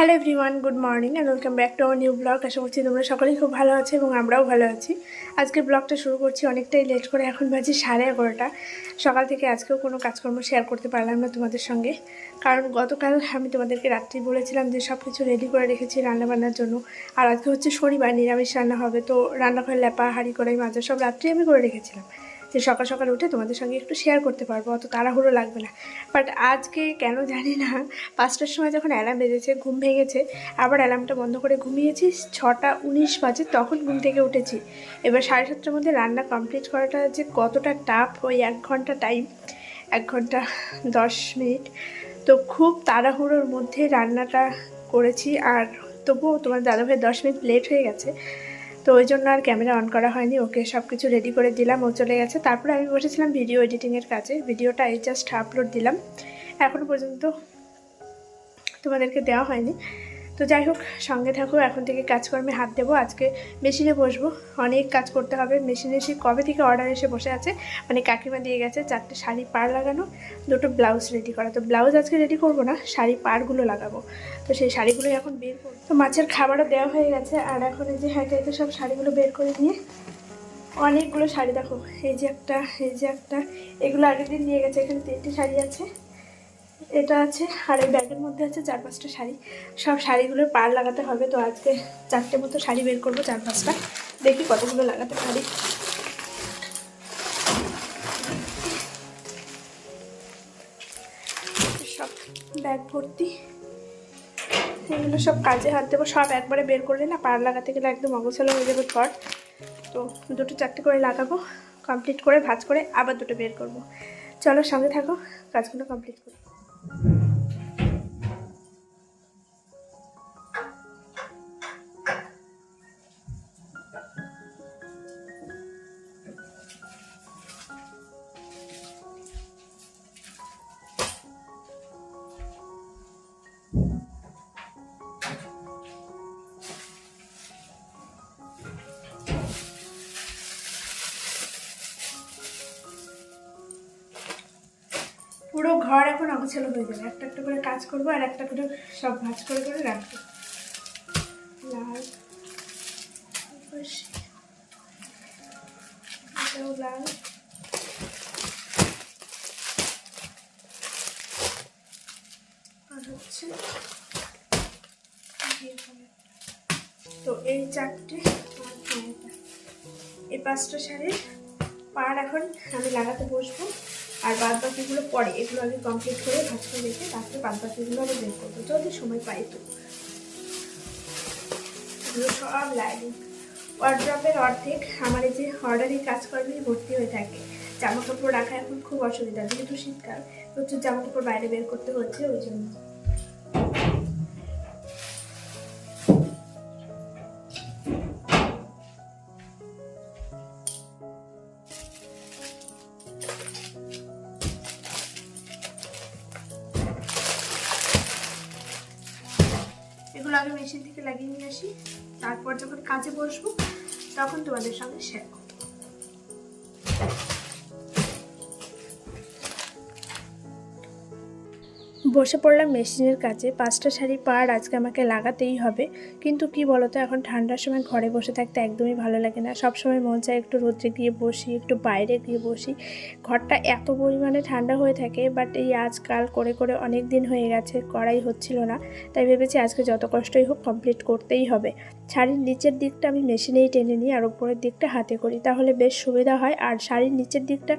Hello everyone good morning and welcome back to our new blog আশা করছি তোমরা সকলেই খুব ভালো আছো এবং আমরাও ভালো আছি। আজকে ব্লগটা শুরু করছি অনেকটাই লেট করে, এখন বাজে সাড়ে এগারোটা। সকাল থেকে আজকেও কোনো কাজকর্ম শেয়ার করতে পারলাম না তোমাদের সঙ্গে। কারণ গতকাল আমি তোমাদেরকে রাত্রি বলেছিলাম যে সব কিছু রেডি করে রেখেছি রান্নাবান্নার জন্য। আর আজকে হচ্ছে শনিবার, নিরামিষ রান্না হবে। তো রান্নাঘরে ল্যাপা হাঁড়ি করে মাজা সব রাত্রি আমি করে রেখেছিলাম। যে সকাল সকাল উঠে তোমাদের সঙ্গে একটু শেয়ার করতে পারব, অত তাড়াহুড়ো লাগবে না। বাট আজকে কেন জানি না, পাঁচটার সময় যখন অ্যালার্ম বেজেছে, ঘুম ভেঙেছে, আবার অ্যালার্মটা বন্ধ করে ঘুমিয়েছি, ছটা উনিশ বাজে তখন ঘুম থেকে উঠেছি। এবার সাড়ে সাতটার মধ্যে রান্না কমপ্লিট করাটা যে কতটা টাফ ওই এক ঘণ্টা টাইম এক ঘণ্টা দশ মিনিট। তো খুব তাড়াহুড়োর মধ্যে রান্নাটা করেছি, আর তবুও তোমার দাদাভাই দশ মিনিট লেট হয়ে গেছে। তো ওই জন্য আর ক্যামেরা অন করা হয়নি। ওকে সব কিছু রেডি করে দিলাম, ও চলে গেছে। তারপরে আমি বসেছিলাম ভিডিও এডিটিংয়ের কাজে। ভিডিওটা এই জাস্ট আপলোড দিলাম। এখনও পর্যন্ত তোমাদেরকে দেওয়া হয়নি। তো যাই হোক, সঙ্গে থাকো, এখন থেকে কাজকর্মে হাত দেবো। আজকে মেশিনে বসবো। অনেক কাজ করতে হবে। মেশিনে এসে কবে থেকে অর্ডার এসে বসে আছে? মানে কাকিমা দিয়ে গেছে চারটে শাড়ি পার লাগানো, দুটো ব্লাউজ রেডি করা। তো ব্লাউজ আজকে রেডি করব না, শাড়ি পারগুলো লাগাবো। তো সেই শাড়িগুলোই এখন বের করব। তো মাছের খাবারও দেওয়া হয়ে গেছে। আর এখন এই যে হাইতে হাইতে সব শাড়িগুলো বের করে নিয়ে, অনেকগুলো শাড়ি দেখো। এই যে একটা, এই যে একটা, এগুলো আগের দিন নিয়ে গেছে। এখানে তিনটে শাড়ি আছে। এটা আছে, আর এই ব্যাগের মধ্যে আছে চার পাঁচটা শাড়ি। সব শাড়িগুলোর পার লাগাতে হবে তো আজকে চারটে মতো শাড়ি বের করব, চার পাঁচটা। দেখি কতগুলো লাগাতে পারি। সব ব্যাগ ভর্তি। এগুলো সব কাজে হাত দেবো, সব একবারে বের করলে না পার লাগাতে গেলে একদম অগোছালো হয়ে যাবে ঘর। তো দুটো চারটে করে লাগাবো কমপ্লিট করে ভাজ করে আবার দুটো বের করব। চলো সঙ্গে থাকো, কাজগুলো কমপ্লিট করি। Thank you. পুরো ঘর এখন অগোছালো হয়ে যাবে। একটা একটা করে কাজ করব আর একটা করে সব ভাজ করে করে রাখব। লাল লাল আর হচ্ছে তো এই চারটে। এই পাঁচটা শাড়ির পার এখন আমি লাগাতে বসবো। আর বাদ বাকিগুলো পরে, এগুলো আমি কমপ্লিট করে ভাজ করে রেখে তারপরে বাদ বাকিগুলো আবার বের করব। যদি সময় পাই তো এগুলো সব লাইনিং ওয়ার্ড্রপের অর্ধেক আমার এই যে অর্ডারি কাজকর্মেই ভর্তি হয়ে থাকে। জামা কাপড় রাখা এখন খুব অসুবিধা, যেহেতু শীতকাল। প্রচুর জামা কাপড় বাইরে বের করতে হচ্ছে, ওই জন্য। আগে মেশিন থেকে লাগিয়ে নিয়ে আসি। তারপর যখন কাজে বসবো তখন তোমাদের সঙ্গে শেয়ার বসে পড়লাম মেশিনের কাছে। পাঁচটা শাড়ি পার, আজকে আমাকে লাগাতেই হবে। কিন্তু কি বলতো, এখন ঠান্ডার সময় ঘরে বসে থাকতে একদমই ভালো লাগে না। সব সময় মন চায় একটু রোদ্রে গিয়ে বসি, একটু বাইরে গিয়ে বসি। ঘরটা এত পরিমাণে ঠান্ডা হয়ে থাকে বাট এই আজকাল করে করে অনেক দিন হয়ে গেছে, করাই হচ্ছিল না। তাই ভেবেছি আজকে যত কষ্টই হোক কমপ্লিট করতেই হবে। শাড়ির নিচের দিকটা আমি মেশিনেই টেনে নিই আর উপরের দিকটা হাতে করি, তাহলে বেশ সুবিধা হয়। আর শাড়ির নিচের দিকটা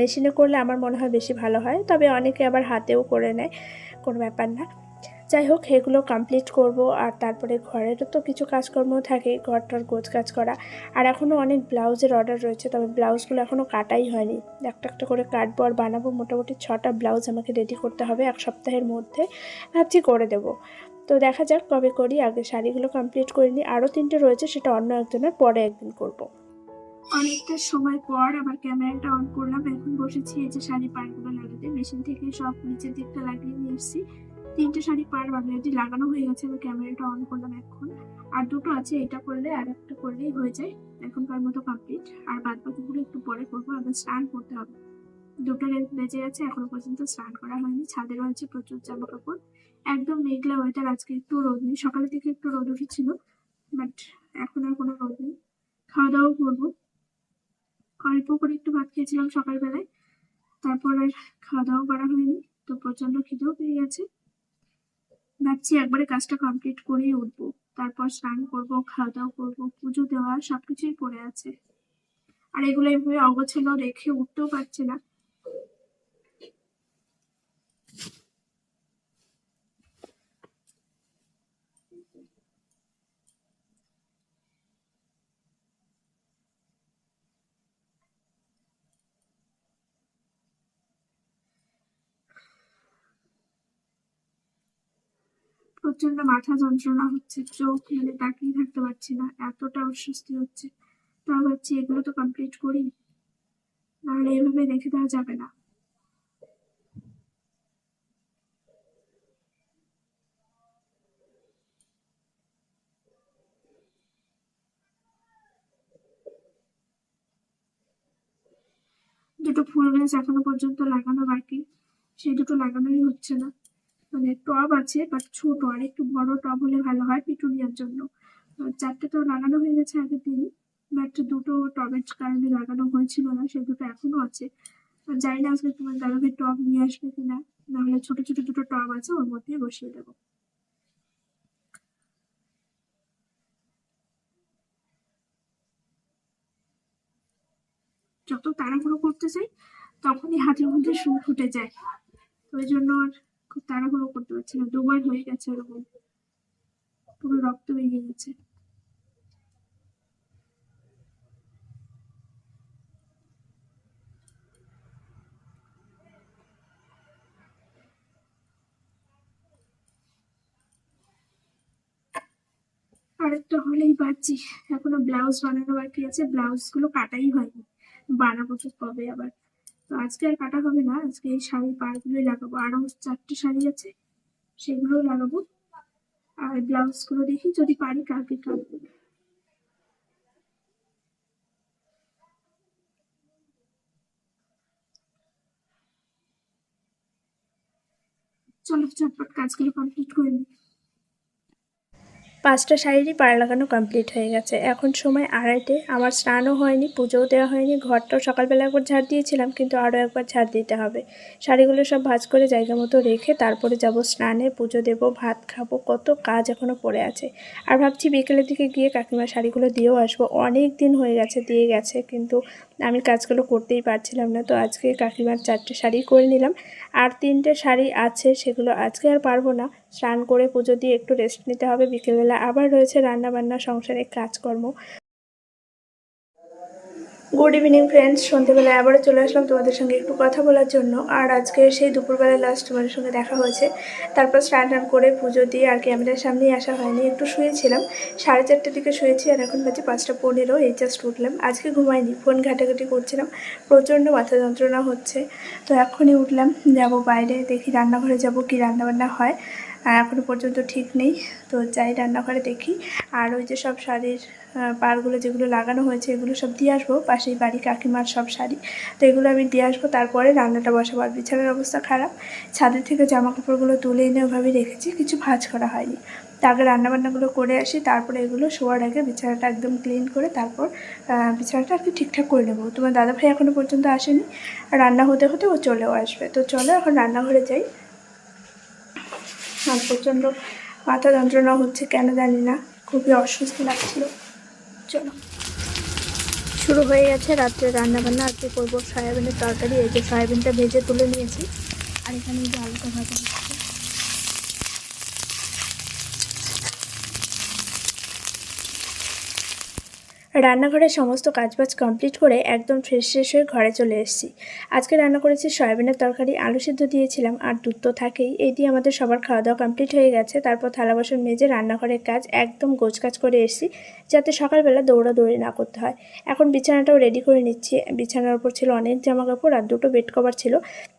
মেশিনে করলে আমার মনে হয় বেশি ভালো হয়, তবে অনেকে আবার হাতেও করে নেয়, কোনো ব্যাপার না। যাই হোক, এগুলো কমপ্লিট করব আর তারপরে ঘরেরও তো কিছু কাজকর্ম থাকে, ঘরটার গোছ কাজ করা। আর এখনও অনেক ব্লাউজের অর্ডার রয়েছে, তবে ব্লাউজগুলো এখনও কাটাই হয়নি। একটা একটা করে কাটবো আর বানাবো, মোটামুটি ছটা ব্লাউজ আমাকে রেডি করতে হবে এক সপ্তাহের মধ্যে। ভাবছি করে দেবো। তো দেখা যাক কবে করি। আগে শাড়িগুলো কমপ্লিট করে নিই। আরও তিনটে রয়েছে, সেটা অন্য একজনের পরে একদিন করব। অনেকটা সময় পর আবার ক্যামেরাটা অন করলাম। এখন বসেছি এই যে শাড়ি পাড়গুলো লাগাতে। মেশিন থেকে সব নিচের দিকটা লাগিয়ে নিয়ে এসেছি। তিনটে শাড়ি পার অলরেডি লাগানো হয়ে গেছে, আমি ক্যামেরাটা অন করলাম এখন। আর দুটো আছে, এটা করলে আর একটা করলেই হয়ে যায়। এখনকার মতো কমপ্লিট আর বাদ বাকিগুলো একটু পরে করব, আবার স্নান করতে হবে। দুটো বেজে গেছে, এখনও পর্যন্ত স্নান করা হয়নি। ছাদেরও আছে প্রচুর জামা কাপড় একদম মেঘলা ওয়েদার আজকে একটু রোদ নেই। সকালে থেকে একটু রোদ উঠেছিল বাট এখন আর কোনো রোদ নেই। খাওয়া দাওয়া করব। অল্প করে একটু ভাত খেয়েছিলাম সকালবেলায়, তারপর আর খাওয়া দাওয়া করা হয়নি, তো প্রচণ্ড খিদেও পেয়ে গেছে। ভাবছি একবারে কাজটা কমপ্লিট করেই উঠবো। তারপর স্নান করব খাওয়া দাওয়া করব, পুজো দেওয়া সবকিছুই পড়ে আছে। আর এগুলো এভাবে অগোছালো রেখে উঠতেও পারছি না। প্রচণ্ড মাথা যন্ত্রণা হচ্ছে, চোখ মেলে তাকিয়ে থাকতে পারছি না, এতটা অস্বস্তি হচ্ছে। তাও ভাবছি এগুলো তো কমপ্লিট করি, নাহলে এভাবে রেখে দেওয়া যাবে না। দুটো ফুল গাছ এখনও পর্যন্ত লাগানো বাকি, সেই দুটো লাগানোই হচ্ছে না। মানে টব আছে বাট ছোট আর একটু বড় টব হলে ভালো হয় পিটুনিয়ার জন্য। চারটে তো লাগানো হয়ে গেছে আগের দিনই বাট দুটো টবের কারণে লাগানো হয়েছিল না সেই দুটো এখনও আছে। জানি না আজকে তোমার দাদাভাই টব নিয়ে আসবে কিনা নাহলে ছোট ছোট দুটো টব আছে, ওর মধ্যে বসিয়ে দেবো। যত তাড়াহুড়ো করতে চাই, তখনই হাতের মধ্যে সুর ফুটে যায়। ওই জন্য আর খুব তাড়াহুড়ো করতে পারছি না, দুবার হয়ে গেছে এরকম। পুরো রক্ত বেরিয়ে গেছে। আরেকটা হলেই পাচ্ছি এখনও ব্লাউজ বানানো বাকি আছে ব্লাউজগুলো কাটাই হয়নি। বানাবো কবে আবার। তো আজকে আর কাটা হবে না। আজকে এই শাড়ির পাড়গুলোই লাগাবো। আরও চারটে শাড়ি আছে, সেগুলোও লাগাবো। আর ব্লাউজগুলো দেখি, যদি পারি কালকে কাটবো চলো চটপট কাজগুলো কমপ্লিট করে নিই। পাঁচটা শাড়িরই পাড়া লাগানো কমপ্লিট হয়ে গেছে। এখন সময় আড়াইটে। আমার স্নানও হয়নি, পুজোও দেওয়া হয়নি, ঘরটাও সকালবেলা একবার ঝাড় দিয়েছিলাম, কিন্তু আরও একবার ঝাড় দিতে হবে। শাড়িগুলো সব ভাজ করে জায়গা মতো রেখে তারপরে যাব স্নানে, পুজো দেবো, ভাত খাব, কত কাজ এখনও পড়ে আছে। আর ভাবছি বিকেলের দিকে গিয়ে কাকিমার শাড়িগুলো দিয়েও আসব। অনেক দিন হয়ে গেছে, দিয়ে গেছে, কিন্তু আমি কাজগুলো করতেই পারছিলাম না, তো আজকে কাকিমার চারটে শাড়ি করে নিলাম। আর তিনটে শাড়ি আছে, সেগুলো আজকে আর পারব না। স্নান করে পুজো দিয়ে একটু রেস্ট নিতে হবে। বিকেলবেলা আবার রয়েছে রান্না বান্না সংসারে কাজকর্ম। গুড ইভিনিং ফ্রেন্ডস সন্ধ্যেবেলায় আবারও চলে আসলাম তোমাদের সঙ্গে একটু কথা বলার জন্য। আর আজকে সেই দুপুরবেলায় লাস্ট তোমাদের সঙ্গে দেখা হয়েছে। তারপর স্নান টান করে পুজো দিয়ে আর ক্যামেরার সামনেই আসা হয়নি। একটু শুয়েছিলাম। সাড়ে চারটের দিকে শুয়েছি আর এখন বাজে পাঁচটা পনেরো। এই জাস্ট উঠলাম। আজকে ঘুমাইনি, ফোন ঘাটাঘাটি করছিলাম। প্রচণ্ড মাথা যন্ত্রণা হচ্ছে। তো এখনই উঠলাম। যাব বাইরে, দেখি রান্নাঘরে যাব কি রান্নাবান্না হয়। এখনও পর্যন্ত ঠিক নেই। তো যাই রান্নাঘরে দেখি। আর ওই যে সব শাড়ির আহ, পাড়গুলো যেগুলো লাগানো হয়েছে এগুলো সব দিয়ে আসব। পাশেই বাড়ি কাকিমার সব শাড়ি। তো এগুলো আমি দিয়ে আসব। তারপরে রান্নাটা বসাবো। আর বিছানার অবস্থা খারাপ। ছাদের থেকে জামা কাপড়গুলো তুলে এনে ওভাবে রেখেছি। কিছু ভাঁজ করা হয়নি। তো আগে রান্নাবান্নাগুলো করে আসি। তারপরে এগুলো শোয়ার আগে বিছানাটা একদম ক্লিন করে তারপর বিছানাটা আর কি ঠিকঠাক করে নেব। তোমার দাদাভাই এখনও পর্যন্ত আসেনি। রান্না হতে হতে ও চলেও আসবে। তো চলো এখন রান্নাঘরে যাই। আর প্রচণ্ড মাথা যন্ত্রণা হচ্ছে, কেন জানি না। খুবই অসুস্থ লাগছিল। চলো। শুরু হয়ে গেছে রাত্রে রান্নাবান্না। কি করব? সয়াবিনের তরকারি, এই যে সয়াবিনটা ভেজে তুলে নিয়েছি। আর এখানে যে আলুটা ভাজা হচ্ছে। রান্নাঘরের সমস্ত কাজবাজ কমপ্লিট করে একদম ফ্রেশ ফ্রেশ হয়ে ঘরে চলে এসেছি। আজকে রান্না করেছি সয়াবিনের তরকারি, আলু সিদ্ধ দিয়েছিলাম, আর দুধ তো থাকেই। এই দিয়ে আমাদের সবার খাওয়া দাওয়া কমপ্লিট হয়ে গেছে। তারপর থালা বাসন মেজে রান্নাঘরের কাজ একদম গোছ গোছকাজ করে এসেছি, যাতে সকালবেলা দৌড়াদৌড়ি না করতে হয়। এখন বিছানাটাও রেডি করে নিচ্ছি। বিছানার উপর ছিল অনেক জামা কাপড় আর দুটো বেড কভার ছিল।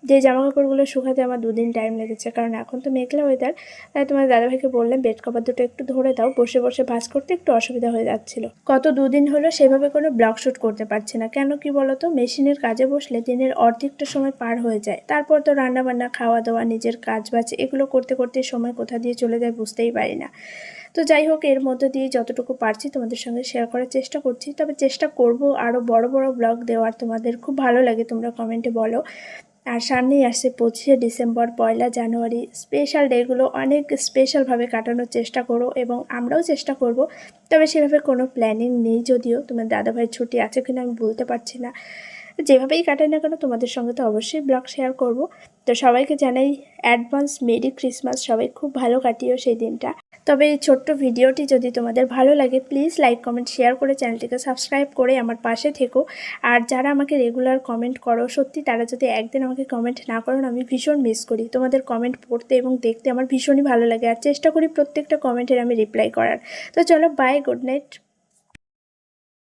যে জামা কাপড়গুলো শুকাতে আমার দুদিন টাইম লেগেছে, কারণ এখন তো মেঘলা ওয়েদার তাই তোমার দাদাভাইকে বললাম বেড কভার দুটো একটু ধরে দাও। বসে বসে ভাঁজ করতে একটু অসুবিধা হয়ে যাচ্ছিল। কত দুদিন হলো সেভাবে কোনো ব্লগ শ্যুট করতে পারছি না। কেন কি বলো তো মেশিনের কাজে বসলে দিনের অর্ধেকটা সময় পার হয়ে যায়। তারপর তো রান্নাবান্না খাওয়া দাওয়া নিজের কাজ বাজ এগুলো করতে করতে সময় কোথা দিয়ে চলে যায় বুঝতেই পারি না। তো যাই হোক, এর মধ্যে দিয়ে যতটুকু পারছি তোমাদের সঙ্গে শেয়ার করার চেষ্টা করছি। তবে চেষ্টা করব আরও বড় বড় ব্লগ দেওয়ার। তোমাদের খুব ভালো লাগে তোমরা কমেন্টে বলো। আর সামনেই আসছে পঁচিশে ডিসেম্বর, পয়লা জানুয়ারি। স্পেশাল ডেগুলো অনেক স্পেশালভাবে কাটানোর চেষ্টা করো এবং আমরাও চেষ্টা করব, তবে সেভাবে কোনো প্ল্যানিং নেই যদিও। তোমার দাদাভাইয়ের ছুটি আছে কিনা আমি বলতে পারছি না। যেভাবেই কাটাই না কেন তোমাদের সঙ্গে তো অবশ্যই ব্লগ শেয়ার করব। তো সবাইকে জানাই অ্যাডভান্স মেরি ক্রিসমাস সবাই খুব ভালো কাটিও সেই দিনটা। তবে এই ছোট্ট ভিডিওটি যদি তোমাদের ভালো লাগে প্লিজ লাইক কমেন্ট শেয়ার করে চ্যানেলটিকে সাবস্ক্রাইব করে আমার পাশে থেকো। আর যারা আমাকে রেগুলার কমেন্ট করো সত্যি তারা যদি একদিন আমাকে কমেন্ট না করো না, আমি ভীষণ মিস করি। তোমাদের কমেন্ট পড়তে এবং দেখতে আমার ভীষণই ভালো লাগে। আর চেষ্টা করি প্রত্যেকটা কমেন্টের আমি রিপ্লাই করার। তো চলো বাই গুড নাইট